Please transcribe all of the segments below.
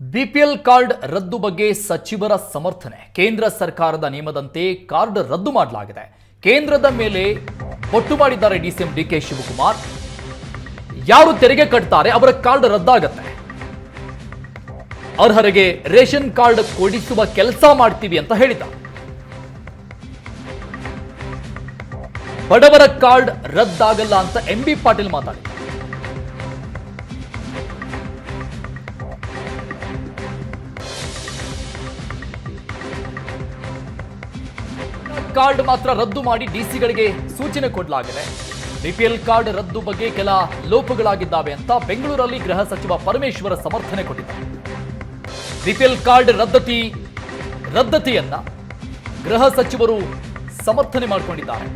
BPL card ರದ್ದು ಬಗ್ಗೆ ಸಚಿವರ ಸಮರ್ಥನೆ. ಕೇಂದ್ರ ಸರ್ಕಾರದ ನಿಯಮದಂತೆ ಕಾರ್ಡ್ ರದ್ದು ಮಾಡಲಾಗಿದೆ. ಕೇಂದ್ರದ ಮೇಲೆ ಒಟ್ಟು ಮಾಡಿದ್ದಾರೆ ಡಿಸಿಎಂ ಡಿ ಕೆ ಶಿವಕುಮಾರ್. ಯಾರು ತೆರಿಗೆ ಕಟ್ತಾರೆ ಅವರ ಕಾರ್ಡ್ ರದ್ದಾಗತ್ತೆ. ಅರ್ಹರಿಗೆ ರೇಷನ್ ಕಾರ್ಡ್ ಕೊಡಿಸುವ ಕೆಲಸ ಮಾಡ್ತೀವಿ ಅಂತ ಹೇಳಿದ. ಬಡವರ ಕಾರ್ಡ್ ರದ್ದಾಗಲ್ಲ ಅಂತ ಎಂ ಬಿ ಪಾಟೀಲ್ ಮಾತಾಡಿದ್ದಾರೆ ಕಾರ್ಡ್ ಮಾತ್ರ ರದ್ದು ಮಾಡಿ ಡಿಸಿಗಳಿಗೆ ಸೂಚನೆ ಕೊಡಲಾಗಿದೆ. ಬಿಪಿಎಲ್ ಕಾರ್ಡ್ ರದ್ದು ಬಗ್ಗೆ ಕೆಲ ಲೋಪಗಳಾಗಿದ್ದಾವೆ ಅಂತ ಬೆಂಗಳೂರಲ್ಲಿ ಗೃಹ ಸಚಿವ ಪರಮೇಶ್ವರ ಸಮರ್ಥನೆ ಕೊಟ್ಟಿದ್ದಾರೆ. ಬಿಪಿಎಲ್ ಕಾರ್ಡ್ ರದ್ದತಿ, ರದ್ದತಿಯನ್ನ ಗೃಹ ಸಚಿವರು ಸಮರ್ಥನೆ ಮಾಡಿಕೊಂಡಿದ್ದಾರೆ.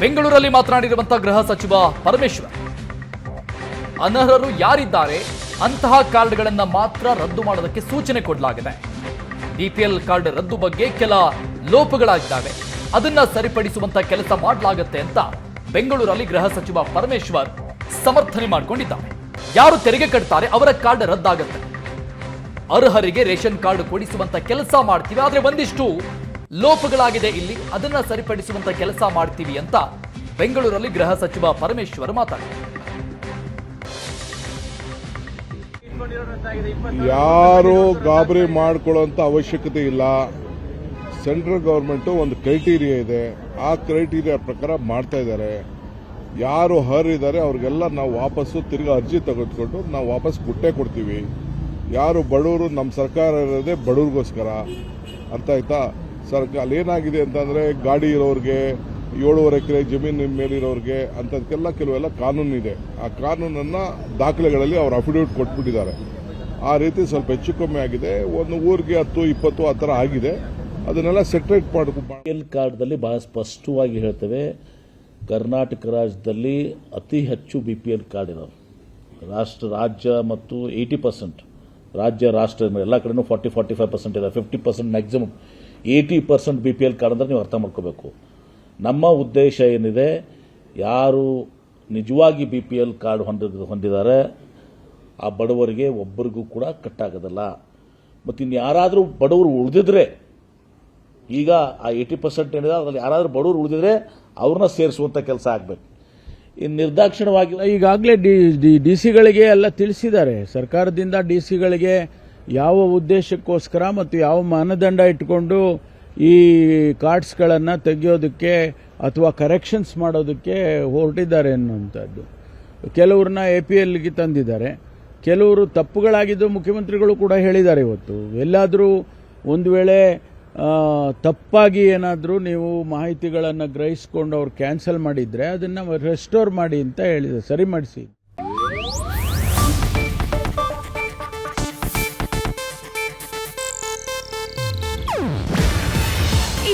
ಬೆಂಗಳೂರಲ್ಲಿ ಮಾತನಾಡಿರುವಂತಹ ಗೃಹ ಸಚಿವ ಪರಮೇಶ್ವರ್, ಅನರ್ಹರು ಯಾರಿದ್ದಾರೆ ಅಂತಹ ಕಾರ್ಡ್ಗಳನ್ನು ಮಾತ್ರ ರದ್ದು ಮಾಡೋದಕ್ಕೆ ಸೂಚನೆ ಕೊಡಲಾಗಿದೆ. ಬಿಪಿಎಲ್ ಕಾರ್ಡ್ ರದ್ದು ಬಗ್ಗೆ ಕೆಲ ಲೋಪಗಳಾಗಿದ್ದಾವೆ. ಅದನ್ನ ಸರಿಪಡಿಸುವಂತ ಕೆಲಸ ಮಾಡಲಾಗುತ್ತೆ ಅಂತ ಬೆಂಗಳೂರಲ್ಲಿ ಗೃಹ ಸಚಿವ ಪರಮೇಶ್ವರ್ ಸಮರ್ಥನೆ ಮಾಡಿಕೊಂಡಿದ್ದಾರೆ. ಯಾರು ತೆರಿಗೆ ಕಟ್ತಾರೆ ಅವರ ಕಾರ್ಡ್ ರದ್ದಾಗುತ್ತೆ. ಅರ್ಹರಿಗೆ ರೇಷನ್ ಕಾರ್ಡ್ ಕೊಡಿಸುವಂತ ಕೆಲಸ ಮಾಡ್ತೀವಿ, ಆದ್ರೆ ಒಂದಿಷ್ಟು ಲೋಪಗಳಾಗಿದೆ ಇಲ್ಲಿ. ಅದನ್ನ ಸರಿಪಡಿಸುವಂತ ಕೆಲಸ ಮಾಡ್ತೀವಿ ಅಂತ ಬೆಂಗಳೂರಲ್ಲಿ ಗೃಹ ಸಚಿವ ಪರಮೇಶ್ವರ್ ಮಾತಾಡಿದ್ದಾರೆ. ಯಾರು ಗಾಬರಿ ಮಾಡ್ಕೊಳ್ಳೋಂಥ ಅವಶ್ಯಕತೆ ಇಲ್ಲ. ಸೆಂಟ್ರಲ್ ಗೌರ್ಮೆಂಟು ಒಂದು ಕ್ರೈಟೀರಿಯಾ ಇದೆ. ಆ ಕ್ರೈಟೀರಿಯಾ ಪ್ರಕಾರ ಮಾಡ್ತಾ ಇದ್ದಾರೆ. ಯಾರು ಹರಿದ್ದಾರೆ ಅವ್ರಿಗೆಲ್ಲ ನಾವು ವಾಪಸ್ಸು ತಿರ್ಗಿ ಅರ್ಜಿ ತೆಗೆದುಕೊಂಡು ನಾವು ವಾಪಸ್ ಗುಟ್ಟೆ ಕೊಡ್ತೀವಿ. ಯಾರು ಬಡವರು ನಮ್ಮ ಸರ್ಕಾರ ಇರೋದೇ ಬಡವ್ರಿಗೋಸ್ಕರ. ಅರ್ಥ ಆಯ್ತಾ? ಸರ್ಕಾರ ಅಲ್ಲೇನಾಗಿದೆ ಅಂತಂದರೆ ಗಾಡಿ ಇರೋರಿಗೆ ಏಳುವರೆ ಎಕರೆ ಜಮೀನು ಮೇಲಿರೋರಿಗೆ ಅಂಥದಕ್ಕೆಲ್ಲ ಕೆಲವೆಲ್ಲ ಕಾನೂನಿದೆ ಆ ಕಾನೂನನ್ನು ದಾಖಲೆಗಳಲ್ಲಿ ಅವರು ಅಫಿಡವಿಟ್ ಕೊಟ್ಬಿಟ್ಟಿದ್ದಾರೆ. ಆ ರೀತಿ ಸ್ವಲ್ಪ ಹೆಚ್ಚು ಕಮ್ಮಿ ಆಗಿದೆ. ಒಂದು ಊರಿಗೆ ಹತ್ತು, ಇಪ್ಪತ್ತು ಆ ಥರ ಆಗಿದೆ. ಅದನ್ನೆಲ್ಲ ಸೆಟ್ರೇಟ್ ಮಾಡಬೇಕು ಎಲ್ ಕಾರ್ಡ್ದಲ್ಲಿ ಬಹಳ ಸ್ಪಷ್ಟವಾಗಿ ಹೇಳ್ತೇವೆ, ಕರ್ನಾಟಕ ರಾಜ್ಯದಲ್ಲಿ ಅತಿ ಹೆಚ್ಚು ಬಿ ಪಿ ಎಲ್ ಕಾರ್ಡ್ ಇರೋರು ರಾಷ್ಟ್ರ, ರಾಜ್ಯ ಮತ್ತು ಏಯ್ಟಿ ಪರ್ಸೆಂಟ್ ರಾಜ್ಯ ರಾಷ್ಟ್ರ ಎಲ್ಲ ಕಡೆನೂ ಫಾರ್ಟಿ ಫಾರ್ಟಿ ಫೈವ್ ಪರ್ಸೆಂಟ್ ಇದೆ. Fifty percent maximum eighty percent B P L card ಅಂದರೆ ನೀವು ಅರ್ಥ ಮಾಡ್ಕೋಬೇಕು. ನಮ್ಮ ಉದ್ದೇಶ ಏನಿದೆ, ಯಾರು ನಿಜವಾಗಿ ಬಿ ಪಿ ಎಲ್ ಕಾರ್ಡ್ ಹೊಂದಿದ ಹೊಂದಿದ್ದಾರೆ ಆ ಬಡವರಿಗೆ ಒಬ್ಬರಿಗೂ ಕೂಡ ಕಟ್ಟಾಗೋದಿಲ್ಲ. ಮತ್ತು ಇನ್ನು ಯಾರಾದರೂ ಬಡವರು ಉಳಿದಿದ್ರೆ, ಈಗ ಆ ಏಯ್ಟಿ ಪರ್ಸೆಂಟ್ ಏನಿದೆ, ಅದರಲ್ಲಿ ಯಾರಾದರೂ ಬಡವರು ಉಳಿದಿದ್ರೆ ಅವ್ರನ್ನ ಸೇರಿಸುವಂಥ ಕೆಲಸ ಆಗಬೇಕು. ಇನ್ನು ನಿರ್ದಾಕ್ಷಿಣ್ಯವಾಗಿ ಈಗಾಗಲೇ ಡಿ ಡಿ ಡಿ ಸಿಗಳಿಗೆ ಎಲ್ಲ ತಿಳಿಸಿದ್ದಾರೆ. ಸರ್ಕಾರದಿಂದ ಡಿ ಸಿಗಳಿಗೆ ಯಾವ ಉದ್ದೇಶಕ್ಕೋಸ್ಕರ ಮತ್ತು ಯಾವ ಮಾನದಂಡ ಇಟ್ಕೊಂಡು ಈ ಕಾರ್ಡ್ಸ್ಗಳನ್ನು ತೆಗೆಯೋದಕ್ಕೆ ಅಥವಾ ಕರೆಕ್ಷನ್ಸ್ ಮಾಡೋದಕ್ಕೆ ಹೊರಟಿದ್ದಾರೆ ಅನ್ನುವಂಥದ್ದು. ಕೆಲವ್ರನ್ನ ಎ ಪಿ ಎಲ್ಗೆ ತಂದಿದ್ದಾರೆ. ಕೆಲವರು ತಪ್ಪುಗಳಾಗಿದ್ದು ಮುಖ್ಯಮಂತ್ರಿಗಳು ಕೂಡ ಹೇಳಿದ್ದಾರೆ ಇವತ್ತು. ಎಲ್ಲಾದರೂ ಒಂದು ವೇಳೆ ತಪ್ಪಾಗಿ ಏನಾದರೂ ನೀವು ಮಾಹಿತಿಗಳನ್ನು ಗ್ರಹಿಸ್ಕೊಂಡು ಅವ್ರು ಕ್ಯಾನ್ಸಲ್ ಮಾಡಿದರೆ ಅದನ್ನು ರೆಸ್ಟೋರ್ ಮಾಡಿ ಅಂತ ಹೇಳಿದೆ. ಸರಿ ಮಾಡಿಸಿ.